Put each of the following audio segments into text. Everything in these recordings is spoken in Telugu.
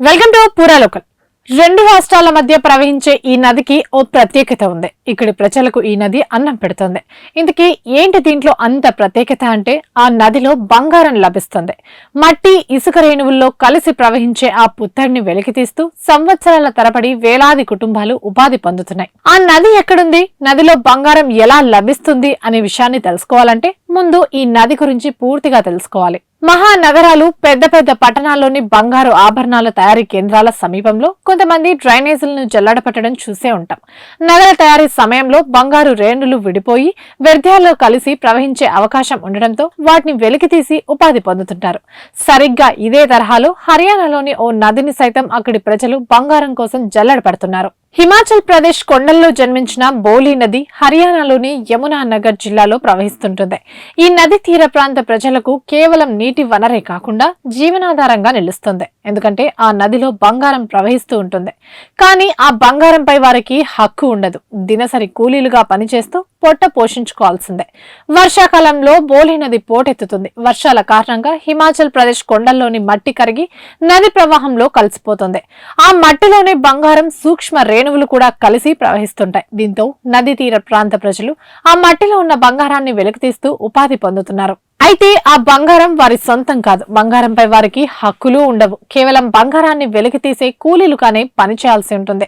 వెల్కమ్ టు పూరా లోకల్. రెండు రాష్ట్రాల మధ్య ప్రవహించే ఈ నదికి ఓ ప్రత్యేకత ఉంది. ఇక్కడి ప్రజలకు ఈ నది అన్నం పెడుతుంది. ఇందుకే ఏంటి దీంట్లో అంత ప్రత్యేకత అంటే ఆ నదిలో బంగారం లభిస్తుంది. మట్టి ఇసుక రేణువుల్లో కలిసి ప్రవహించే ఆ పుత్తడిని వెలికితీస్తూ సంవత్సరాల తరబడి వేలాది కుటుంబాలు ఉపాధి పొందుతున్నాయి. ఆ నది ఎక్కడుంది? నదిలో బంగారం ఎలా లభిస్తుంది? అనే విషయాన్ని తెలుసుకోవాలంటే ముందు ఈ నది గురించి పూర్తిగా తెలుసుకోవాలి. మహానగరాలు పెద్ద పెద్ద పట్టణాల్లోని బంగారు ఆభరణాల తయారీ కేంద్రాల సమీపంలో కొంతమంది డ్రైనేజీలను జల్లడపట్టడం చూసే ఉంటాం. నగర తయారీ సమయంలో బంగారు రేణులు విడిపోయి వ్యర్థాల్లో కలిసి ప్రవహించే అవకాశం ఉండడంతో వాటిని వెలికితీసి ఉపాధి పొందుతుంటారు. సరిగ్గా ఇదే తరహాలో హర్యానాలోని ఓ నదిని సైతం అక్కడి ప్రజలు బంగారం కోసం జల్లడపడుతున్నారు హిమాచల్ ప్రదేశ్ కొండల్లో జన్మించిన బోలీ నది హర్యానాలోని యమునా నగర్ జిల్లాలో ప్రవహిస్తుంటుంది. ఈ నది తీర ప్రాంత ప్రజలకు కేవలం నీటి వనరే కాకుండా జీవనాధారంగా నిలుస్తుంది. ఎందుకంటే ఆ నదిలో బంగారం ప్రవహిస్తూ ఉంటుంది. కానీ ఆ బంగారంపై వారికి హక్కు ఉండదు. దినసరి కూలీలుగా పనిచేస్తూ పొట్ట పోషించుకోవాల్సిందే. వర్షాకాలంలో బోలీ నది పోటెత్తుతుంది. వర్షాల కారణంగా హిమాచల్ ప్రదేశ్ కొండల్లోని మట్టి కరిగి నది ప్రవాహంలో కలిసిపోతుంది. ఆ మట్టిలోని బంగారం సూక్ష్మ రేణువులు కూడా కలిసి ప్రవహిస్తుంటాయి. దీంతో నది తీర ప్రాంత ప్రజలు ఆ మట్టిలో ఉన్న బంగారాన్ని వెలికితీస్తూ ఉపాధి పొందుతున్నారు. అయితే ఆ బంగారం వారి సొంతం కాదు. బంగారంపై వారికి హక్కులు ఉండవు. కేవలం బంగారాన్ని వెలికి తీసే కూలీలుగానే పనిచేయాల్సి ఉంటుంది.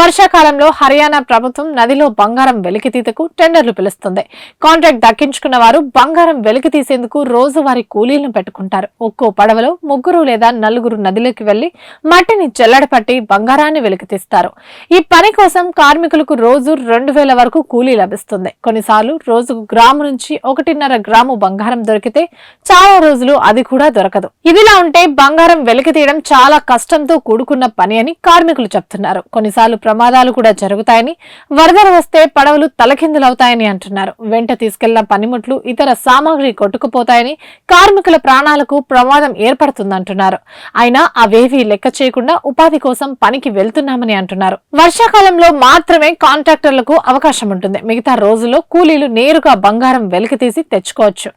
వర్షాకాలంలో హర్యానా ప్రభుత్వం నదిలో బంగారం వెలికితీతకు టెండర్లు పిలుస్తుంది. కాంట్రాక్ట్ దక్కించుకున్న వారు బంగారం వెలికి తీసేందుకు రోజు వారి కూలీలను పెట్టుకుంటారు. ఒక్కో పడవలో ముగ్గురు లేదా నలుగురు నదిలోకి వెళ్ళి మట్టిని చెల్లడపట్టి బంగారాన్ని వెలికితీస్తారు ఈ పని కోసం కార్మికులకు రోజు రెండు వేల వరకు కూలీ లభిస్తుంది. కొన్నిసార్లు రోజుకు గ్రాము నుంచి ఒకటిన్నర గ్రాము బంగారం దొరికితే చాలా రోజులు అది కూడా దొరకదు. ఇదిలా ఉంటే బంగారం వెలికి తీయడం చాలా కష్టంతో కూడుకున్న పని అని కార్మికులు చెప్తున్నారు. కొన్నిసార్లు ప్రమాదాలు కూడా జరుగుతాయని వరదలు వస్తే పడవలు తలకిందులవుతాయని అంటున్నారు. వెంట తీసుకెళ్ళిన పనిముట్లు ఇతర సామాగ్రి కొట్టుకుపోతాయని కార్మికుల ప్రాణాలకు ప్రమాదం ఏర్పడుతుందంటున్నారు. అయినా అవేవీ లెక్క చేయకుండా ఉపాధి కోసం పనికి వెళ్తున్నామని అంటున్నారు. వర్షాకాలంలో మాత్రమే కాంట్రాక్టర్లకు అవకాశం ఉంటుంది. మిగతా రోజుల్లో కూలీలు నేరుగా బంగారం వెలికి తీసి తెచ్చుకోవచ్చు.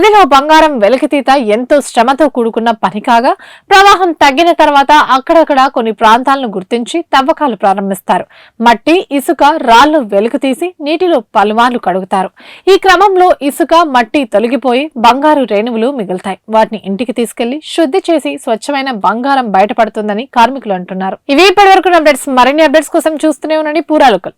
నదిలో బంగారం వెలికితీత ఎంతో శ్రమతో కూడుకున్న పని కాగా ప్రవాహం తగ్గిన తర్వాత అక్కడక్కడ కొన్ని ప్రాంతాలను గుర్తించి తవ్వకాలు ప్రారంభిస్తారు. మట్టి ఇసుక రాళ్ళు వెలికితీసి నీటిలో పలుమార్లు కడుగుతారు. ఈ క్రమంలో ఇసుక మట్టి తొలగిపోయి బంగారు రేణువులు మిగులుతాయి. వాటిని ఇంటికి తీసుకెళ్ళి శుద్ధి చేసి స్వచ్ఛమైన బంగారం బయటపడుతుందని కార్మికులు అంటున్నారు. ఇవి ఇప్పటి వరకు అప్డేట్స్. మరిన్ని అప్డేట్స్ కోసం చూస్తూనే ఉండండి. పూరాలుకల్